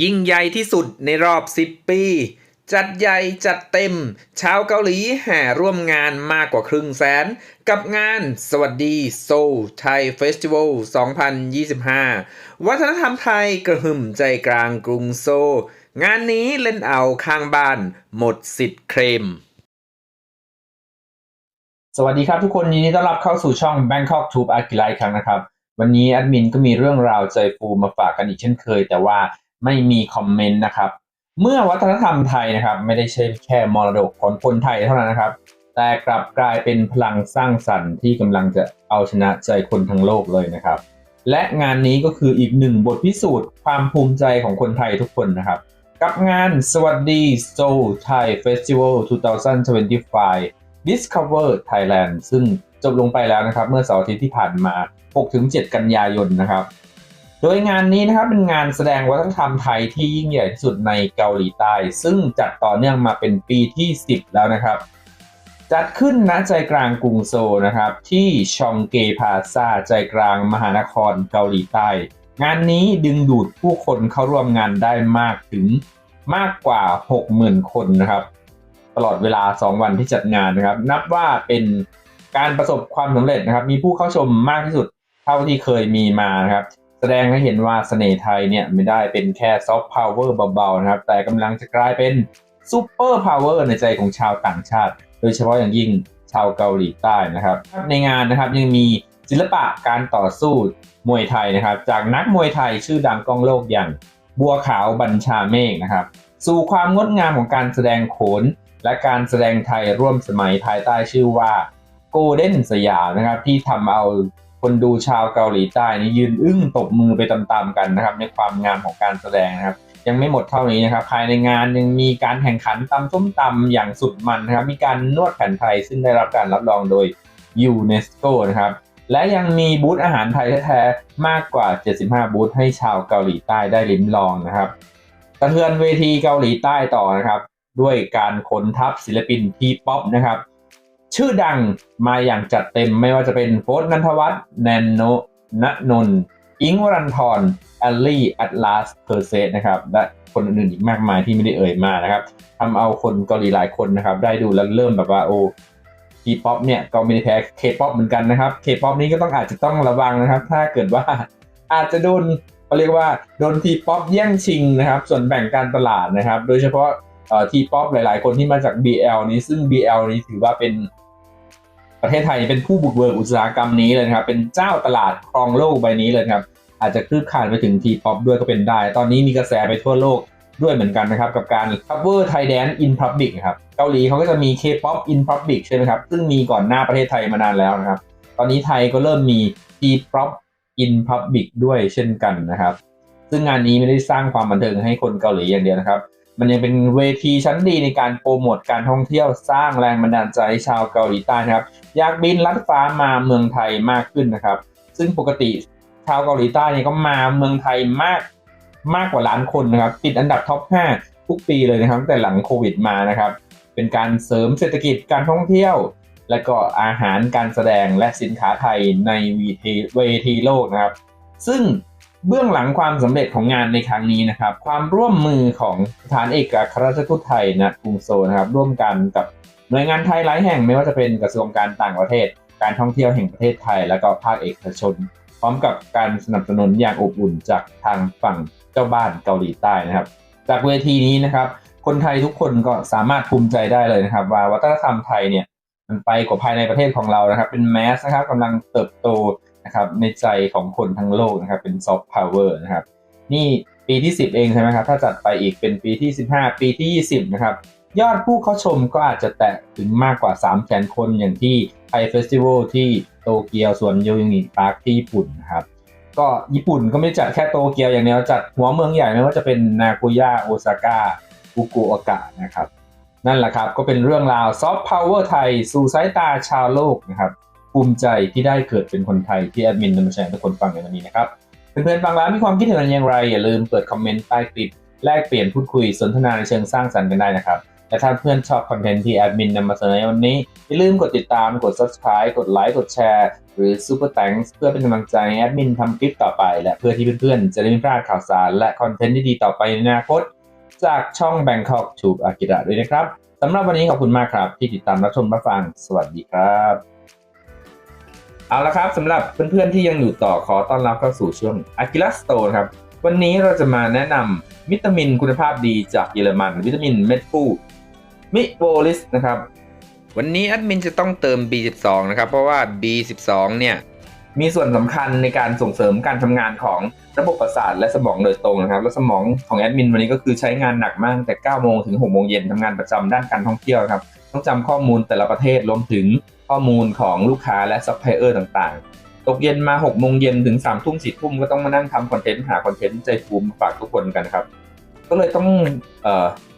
ยิ่งใหญ่ที่สุดในรอบ 10 ปี จัดใหญ่จัดเต็ม ชาวเกาหลีแห่ร่วมงานมากกว่าครึ่งแสน กับงานสวัสดีโซลไทยเฟสติวัล 2025 วัฒนธรรมไทยกระหึ่มใจกลางกรุงโซ งานนี้เล่นเอาข้างบ้าน หมดสิทธิ์เคลมสวัสดีครับทุกคนยินดีต้อนรับเข้าสู่ช่อง Bangkok Tube อากิไลอีกครั้งนะครับ วันนี้แอดมินก็มีเรื่องราวใจฟูมาฝากกันอีกเช่นเคย แต่ว่า ไม่มีคอมเมนต์นะครับ เมื่อวัฒนธรรมไทยนะครับ ไม่ได้ใช่แค่มรดกของคนไทยเท่านั้นนะครับ แต่กลับกลายเป็นพลังสร้างสรรค์ที่กำลังจะเอาชนะใจคนทั้งโลกเลยนะครับ และงานนี้ก็คืออีกหนึ่งบทพิสูจน์ความภูมิใจของคนไทยทุกคนนะครับ กับงานสวัสดีโซลไทยเฟสติวัล2025 Discover Thailand ซึ่งจบลงไปแล้วนะครับ เมื่อเสาร์อาทิตย์ที่ผ่านมา 6-7 กันยายนนะครับ โดยงานนี้นะครับเป็นงานแสดงวัฒนธรรมไทยที่ยิ่งใหญ่ที่สุดในเกาหลีใต้ ซึ่งจัดต่อเนื่องมาเป็นปีที่ 10 แล้วนะครับ จัดขึ้นณใจกลางกรุงโซนะครับ ที่ชองเกพาซาใจกลางมหานครเกาหลีใต้ งานนี้ดึงดูดผู้คนเข้าร่วมงานได้มากถึงมากกว่า 60,000 คนนะครับ ตลอดเวลา 2 วันที่จัดงานนะครับ นับว่าเป็นการประสบความสำเร็จนะครับ มีผู้เข้าชมมากที่สุดเท่าที่เคยมีมานะครับ แสดงให้เห็นว่าเสน่ห์ไทยเนี่ยไม่ได้เป็นแค่ซอฟต์พาวเวอร์เบาๆนะครับ แต่กำลังจะกลายเป็นซูเปอร์พาวเวอร์ในใจของชาวต่างชาติ โดยเฉพาะอย่างยิ่งชาวเกาหลีใต้นะครับ ในงานนะครับยังมีศิลปะการต่อสู้มวยไทยนะครับ จากนักมวยไทยชื่อดังก้องโลกอย่างบัวขาวบัญชาเมฆนะครับ สู่ความงดงามของการแสดงโขน และการแสดงไทยร่วมสมัยภายใต้ชื่อว่าโกลเด้นสยามนะครับที่ทำเอา คนดูชาวเกาหลีใต้นี่ยืนอึ้งตบมือไปตามๆกันนะครับ ในความงามของการแสดงนะครับ ยังไม่หมดเท่านี้นะครับ ภายในงานยังมีการแข่งขันตำส้มตำอย่างสุดมันนะครับ มีการนวดแผนไทยซึ่งได้รับการรับรองโดยยูเนสโกนะครับและยังมีบูธอาหารไทยแท้ๆมากกว่า 75 บูธให้ชาวเกาหลีใต้ได้ลิ้มลองนะครับกระเทือนเวทีเกาหลีใต้ต่อนะครับ ด้วยการขนทัพศิลปินทีป๊อปนะครับ ชื่อดังมาอย่างจัดเต็มไม่ว่าจะเป็นโฟร์นันทวัฒน์แนนโนณนนอิงวรันทรแอลลี่แอตลาสเพอร์เซนะครับและคนอื่นๆอีกมากมายที่ไม่ได้เอ่ยมานะครับทำเอาคนเกาหลีหลายคนนะครับ ได้ดูแล้วเริ่มแบบว่าโอ้ทีป๊อปเนี่ยก็ไม่ได้แพ้เคป๊อปเหมือนกันนะครับเคป๊อปนี้ก็ต้องอาจจะต้องระวังนะครับ ถ้าเกิดว่าอาจจะโดนเขาเรียกว่าโดนทีป๊อปแย่งชิงนะครับ ส่วนแบ่งการตลาดนะครับ โดยเฉพาะทีป๊อปหลาย ๆ คนที่มาจาก BL นี้ซึ่ง BL นี้ถือว่าเป็น ประเทศไทยเป็นผู้บุกเบิกอุตสาหกรรมนี้เลยครับ เป็นเจ้าตลาดครองโลกใบนี้เลยครับ อาจจะคืบคานไปถึงทีป๊อปด้วยก็เป็นได้ ตอนนี้มีกระแสไปทั่วโลกด้วยเหมือนกันนะครับ กับการ cover Thai dance in public ครับ เกาหลีเขาก็จะมี K-pop in public ใช่ไหมครับ ซึ่งมีก่อนหน้าประเทศไทยมานานแล้วนะครับ ตอนนี้ไทยก็เริ่มมี T-pop in public ด้วยเช่นกันนะครับ ซึ่งงานนี้ไม่ได้สร้างความบันเทิงให้คนเกาหลีอย่างเดียวนะครับ มันยังเป็นเวทีชั้นดีในการโปรโมทการท่องเที่ยวสร้างแรงบันดาลใจให้ชาวเกาหลีใต้นะครับ อยากบินลัดฟ้ามาเมืองไทยมากขึ้นนะครับ ซึ่งปกติชาวเกาหลีใต้เนี่ยก็มาเมืองไทยมากมากกว่าล้านคนนะครับ ติดอันดับท็อป 5 ทุกปีเลยนะครับแต่หลังโควิดมานะครับ เป็นการเสริมเศรษฐกิจการท่องเที่ยว และก็อาหารการแสดงและสินค้าไทยในเวทีโลกนะครับ ซึ่ง เบื้องหลังความสำเร็จของงานในครั้งนี้นะครับ ความร่วมมือของสถานเอกอัครราชทูตไทยณกรุงโซนะครับ ร่วมกันกับหน่วยงานไทยหลายแห่งไม่ว่าจะเป็นกระทรวงการต่างประเทศ การท่องเที่ยวแห่งประเทศไทย และก็ภาคเอกชน พร้อมกับการสนับสนุนอย่างอบอุ่นจากทางฝั่งเจ้าบ้านเกาหลีใต้นะครับ จากเวทีนี้นะครับ คนไทยทุกคนก็สามารถภูมิใจได้เลยนะครับ ว่าวัฒนธรรมไทยเนี่ยมันไปกว่าภายในประเทศของเรานะครับ เป็นแมสนะครับกำลังเติบโต นะครับในใจของคนทั้งโลกนะครับเป็นซอฟต์พาวเวอร์นะครับนี่ปีที่ 10 เองใช่ไหมครับ ถ้าจัดไปอีกเป็นปีที่ 15 ปีที่ 20 นะครับ ยอดผู้เข้าชมก็อาจจะแตะถึงมากกว่า 3 0 0 0 0 คนอย่างที่ไทเฟสติวัลที่โตเกียวส่วนโยนิพาร์คที่ญี่ปุ่นนะครับ ก็ญี่ปุ่นก็ไม่จัดแค่โตเกียวอย่างเดียวจัดหัวเมืองใหญ่ไม่ว่าจะเป็นนาโกย่าโอซาก้าฟุกุโอกะนะครับ นั่นแหละครับก็เป็นเรื่องราวซอฟต์พาวเวอร์ไทยสู่สายตาชาวโลกนะครับ ภูมิใจที่ได้เกิดเป็นคนไทยที่แอดมินนำมาแชร์ให้ทุกคนฟังในวันนี้นะครับเพื่อนๆฟังแล้วมีความคิดเห็นอย่างไร อย่าลืมเปิดคอมเมนต์ใต้คลิปแลกเปลี่ยนพูดคุยสนทนาในเชิงสร้างสรรค์กันได้นะครับและถ้าเพื่อนชอบคอนเทนต์ที่แอดมินนำมาเสนอในวันนี้ อย่าลืมกดติดตามกด subscribe กดไลค์กดแชร์ หรือ super thanks เพื่อเป็นกำลังใจให้แอดมินทำคลิปต่อไป และเพื่อที่เพื่อนๆ จะได้ไม่พลาดข่าวสาร และคอนเทนต์ที่ดีต่อไปในอนาคต จากช่อง Bangkok Tube Akira ด้วยนะครับสำหรับวันนี้ขอบคุณมากครับ ที่ติดตามรับชมรับฟัง สวัสดีครับ เอาละครับสำหรับเพื่อนๆที่ยังอยู่ต่อขอต้อนรับเข้าสู่ช่วงอะกิลัสโตนครับ วันนี้เราจะมาแนะนำวิตามินคุณภาพดีจากเยอรมัน วิตามินเม็ดฟูมิโบลิสนะครับ วันนี้แอดมินจะต้องเติม B12 นะครับ เพราะว่า B12 เนี่ย มีส่วนสำคัญในการส่งเสริมการทำงานของระบบประสาทและสมองโดยตรงนะครับ และสมองของแอดมินวันนี้ก็คือใช้งานหนักมากแต่9โมงถึง6โมงเย็นทำงานประจำด้านการท่องเที่ยวครับ ต้องจำข้อมูลแต่ละประเทศรวมถึงข้อมูลของลูกค้าและซัพพลายเออร์ต่างๆ ตกเย็นมา6โมงเย็นถึง3ทุ่ม4ทุ่มก็ต้องมานั่งทำคอนเทนต์หาคอนเทนต์ใจฟูมฝากทุกคนกันครับ ก็เลยต้องอ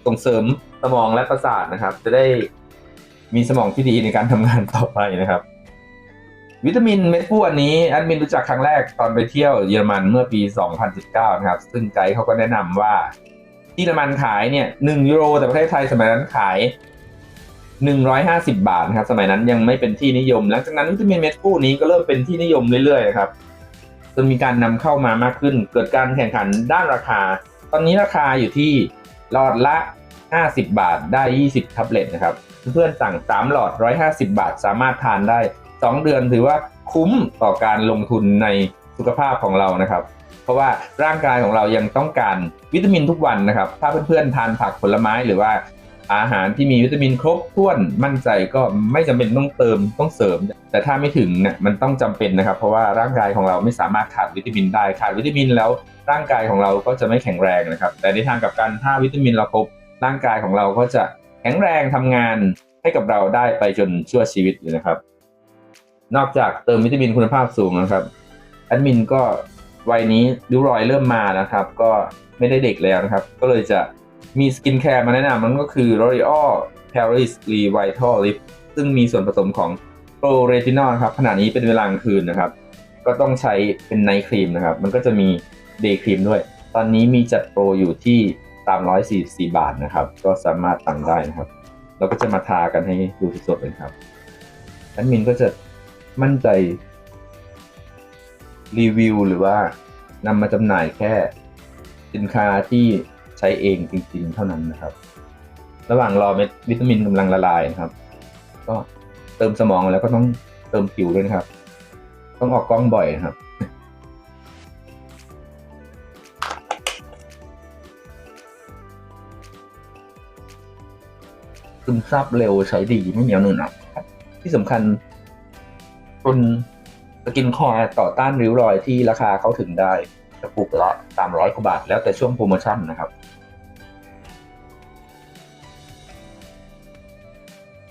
ส่งเสริมสมองและประสาทนะครับ จะได้มีสมองที่ดีในการทำงานต่อไปนะครับ วิตามินเม็ดฟูอันนี้แอดมินรู้จักครั้งแรกตอนไปเที่ยวเยอรมันเมื่อปี 2019 นะครับ ซึ่งไกด์เขาก็แนะนำว่า ที่เยอรมันขายเนี่ย1ยูโร แต่ประเทศไทยสมัยนั้นขาย 150 บาทนะครับ สมัยนั้นยังไม่เป็นที่นิยม หลังจากนั้นวิตามินเม็ดฟูนี้ก็เริ่มเป็นที่นิยมเรื่อยๆครับจนมีการนำเข้ามามากขึ้น เกิดการแข่งขันด้านราคา ตอนนี้ราคาอยู่ที่หลอดละ 50 บาทได้ 20แท็บเล็ตนะครับ เพื่อนๆสั่ง3หลอด 150 บาท สามารถทานได้ 2 เดือนถือว่าคุ้มต่อการลงทุนในสุขภาพของเรานะครับ เพราะว่าร่างกายของเรายังต้องการวิตามินทุกวันนะครับ ถ้าเพื่อนๆทานผักผลไม้หรือว่าอาหารที่มีวิตามินครบถ้วนมั่นใจก็ไม่จำเป็นต้องเติมต้องเสริม แต่ถ้าไม่ถึงเนี่ยมันต้องจำเป็นนะครับ เพราะว่าร่างกายของเราไม่สามารถขาดวิตามินได้ขาดวิตามินแล้วร่างกายของเราก็จะไม่แข็งแรงนะครับ แต่ในทางกลับกันถ้าวิตามินเราครบร่างกายของเราก็จะแข็งแรงทำงานให้กับเราได้ไปจนชั่วชีวิตเลยนะครับ นอกจากเติมวิตามินคุณภาพสูงนะครับแอดมินก็วัยนี้ริ้วรอยเริ่มมานะครับ ก็ไม่ได้เด็กแล้วนะครับ ก็เลยจะมีสกินแคร์มาแนะนำนั่นก็คือ L'Oreal Paris Revital Lift ซึ่งมีส่วนผสมของโปรเรตินอลครับขณะนี้เป็นเวลากลางคืนนะครับ ก็ต้องใช้เป็นไนท์ครีมนะครับ มันก็จะมีเดย์ครีมด้วย ตอนนี้มีจัดโปรอยู่ที่ 344 บาทนะครับ ก็สามารถสั่งได้นะครับ เราก็จะมาทากันให้ดูสดๆเลยครับแอดมินก็จะ มั่นใจรีวิวหรือว่านำมาจำหน่ายแค่สินค้าที่ใช้เองจริงๆ เท่านั้นนะครับ ระหว่างรอเม็ดวิตามินกำลังละลายนะครับ ก็เติมสมองแล้วก็ต้องเติมผิวด้วยนะครับ ต้องออกกล้องบ่อยนะครับ ซึมซับเร็วใช้ดีไม่เหนียวหนึบหนับครับที่สำคัญ นสกินคอร์ต่อต้านริ้วรอยที่ราคาเข้าถึงได้กระปุกละสามร้อยกว่าบาท แล้วแต่ช่วงโปรโมชั่นนะครับ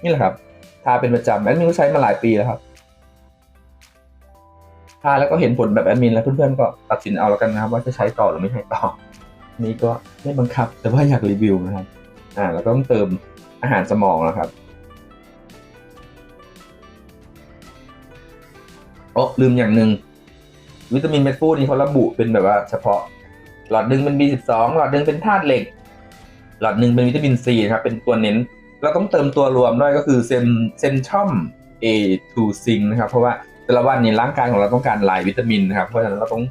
นี่แหละครับ ทาเป็นประจำแอดมินก็ใช้มาหลายปีแล้วครับ ทาแล้วก็เห็นผลแบบแอดมินแล้วเพื่อนๆก็ตัดสินเอาแล้วกันนะครับ ว่าจะใช้ต่อหรือไม่ใช้ต่อ นี่ก็ไม่บังคับ แต่ว่าอยากรีวิวนะครับ อ่า แล้วก็ต้องเติมอาหารสมองนะครับ โอ้ลืมอย่างหนึ่งวิตามินเม็ดฟูนี่เขาระบุเป็นแบบว่าเฉพาะ หลอดหนึ่งเป็น B12 หลอดหนึ่งเป็นธาตุเหล็ก หลอดหนึ่งเป็นวิตามินซีนะครับเป็นตัวเน้น เราต้องเติมตัวรวมด้วยก็คือเซนเซนชอม A2 ซิงนะครับ เพราะว่าแต่ละวันนี้ร่างกายของเราต้องการหลายวิตามินนะครับ เพราะฉะนั้นเราต้อง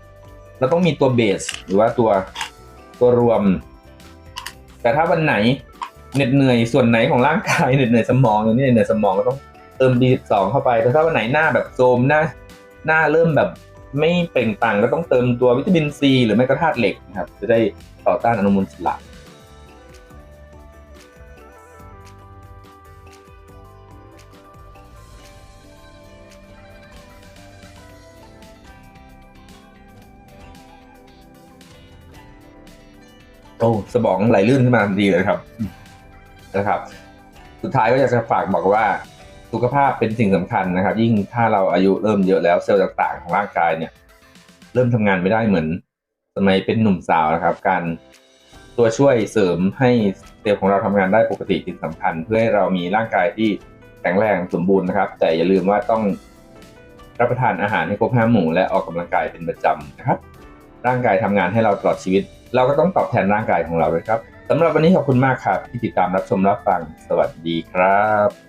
เราต้องมีตัวเบสหรือว่าตัวตัวรวม แต่ถ้าวันไหนเหน็ดเหนื่อยส่วนไหนของร่างกายเหน็ดเหนื่อยสมองอย่างนี้เหนื่อยสมองก็ต้องเติม B12 เข้าไปแต่ถ้าวันไหนหน้าแบบโทรมหน้า หน้าเริ่มแบบไม่เปล่งปลั่งก็ต้องเติมตัววิตามินซีหรือไม่ก็ธาตุเหล็กนะครับ จะได้ต่อต้านอนุมูลอิสระโอ้สมองไหลลื่นขึ้นมาทันทีเลยครับนะครับ สุดท้ายก็อยากจะฝากบอกว่า สุขภาพเป็นสิ่งสำคัญนะครับ ยิ่งถ้าเราอายุเริ่มเยอะแล้วเซลล์ต่างๆ ของร่างกายเนี่ย เริ่มทำงานไม่ได้เหมือนสมัยเป็นหนุ่มสาวนะครับ การตัวช่วยเสริมให้เซลล์ของเราทำงานได้ปกติสิ่งสำคัญ เพื่อให้เรามีร่างกายที่แข็งแรงสมบูรณ์นะครับ แต่อย่าลืมว่าต้องรับประทานอาหารให้ครบห้าหมู่และออกกำลังกายเป็นประจำนะครับ ร่างกายทำงานให้เราตลอดชีวิต เราก็ต้องตอบแทนร่างกายของเราด้วยครับสำหรับวันนี้ขอบคุณมากครับที่ติดตามรับชมรับฟังสวัสดีครับ